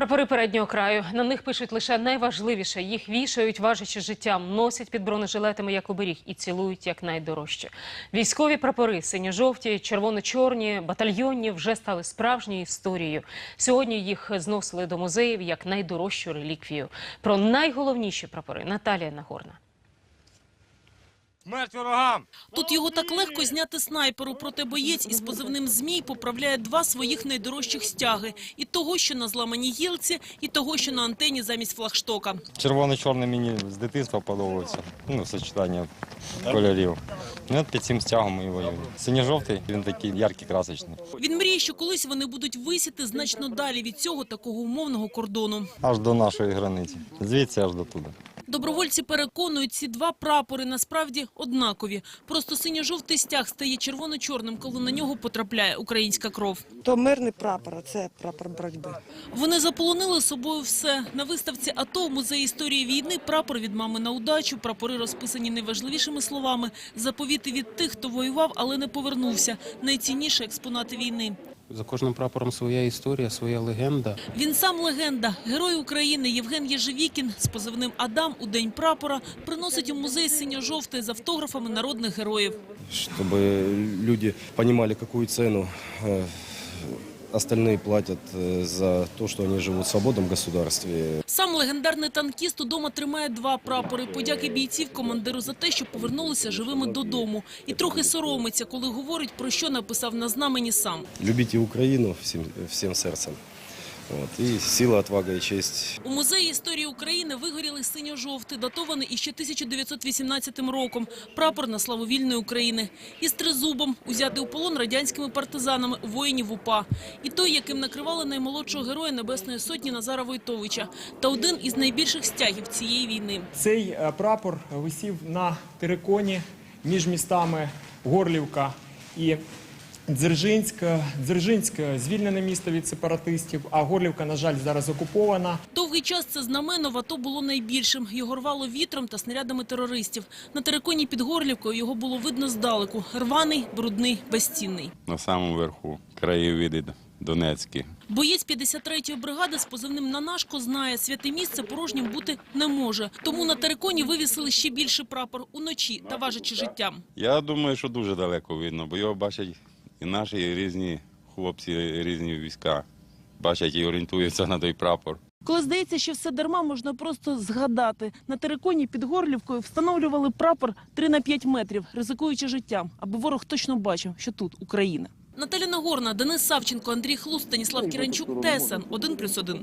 Прапори переднього краю. На них пишуть лише найважливіше. Їх вішають, важачи життям, носять під бронежилетами як оберіг і цілують як найдорожче. Військові прапори, синьо-жовті, червоно-чорні, батальйонні вже стали справжньою історією. Сьогодні їх зносили до музеїв як найдорожчу реліквію. Про найголовніші прапори Наталія Нагорна. Смерть ворогам! Тут його так легко зняти снайперу, проте боєць із позивним «Змій» поправляє два своїх найдорожчих стяги. І того, що на зламаній гілці, і того, що на антені замість флагштока. Червоно-чорний мені з дитинства подобається. Ну, сочетання кольорів. Ну, от під цим стягом і воюю. Синьо-жовтий, він такий яркий, красочний. Він мріє, що колись вони будуть висіти значно далі від цього такого умовного кордону. Аж до нашої границі. Звідси аж до туди. Добровольці переконують, ці два прапори насправді однакові. Просто синьо-жовтий стяг стає червоно-чорним, коли на нього потрапляє українська кров. То мирний прапор, а це прапор боротьби. Вони заполонили собою все. На виставці АТО в музеї історії війни прапор від мами на удачу, прапори розписані найважливішими словами, заповіти від тих, хто воював, але не повернувся. Найцінніші експонати війни. За кожним прапором своя історія, своя легенда. Він сам легенда. Герой України Євген Єжевікін з позивним Адам у день прапора приносить у музей синьо-жовтий з автографами народних героїв. щоб люди розуміли, яку цену э, остальные платят э, за то, что они живут в свободном государстве. Сам легендарний танкіст удома тримає два прапори. Подяки бійців командиру за те, що повернулися живими додому. І трохи соромиться, коли говорить, про що написав на знамені сам. Любіть Україну всім всім сердцем. Вот. И сила, отвага и честь У музеї історії України вигоріли синьо-жовтий, датований іще 1918 роком. Прапор на славу вільної України. Із тризубом, узятий у полон радянськими партизанами, воїнів УПА. І той, яким накривали наймолодшого героя Небесної Сотні Назара Войтовича. Та один із найбільших стягів цієї війни. Цей е, прапор висів на териконі між містами Горлівка і Дзержинськ. Дзержинськ – звільнене місто від сепаратистів, а Горлівка, на жаль, зараз окупована. Довгий час це знамено в АТО було найбільшим. Його рвало вітром та снарядами терористів. На териконі під Горлівкою його було видно здалеку. Рваний, брудний, безцінний. на самому верху краєвиди Донецькі. Боєць 53-ї бригади з позивним «Нанашко» знає, святе місце порожнім бути не може. Тому на териконі вивісили ще більше прапор уночі та важачи життям. Я думаю, що дуже далеко видно, бо його бачать і наші різні хлопці, різні війська. Бачать і орієнтуються на той прапор. Коли здається, що все дарма, можна просто згадати. На териконі під Горлівкою встановлювали прапор 3 на 5 метрів, ризикуючи життям, аби ворог точно бачив, що тут Україна. Наталя Нагорна, Денис Савченко, Андрій Хлус, Станіслав Кіранчук, ТСН 1+,1.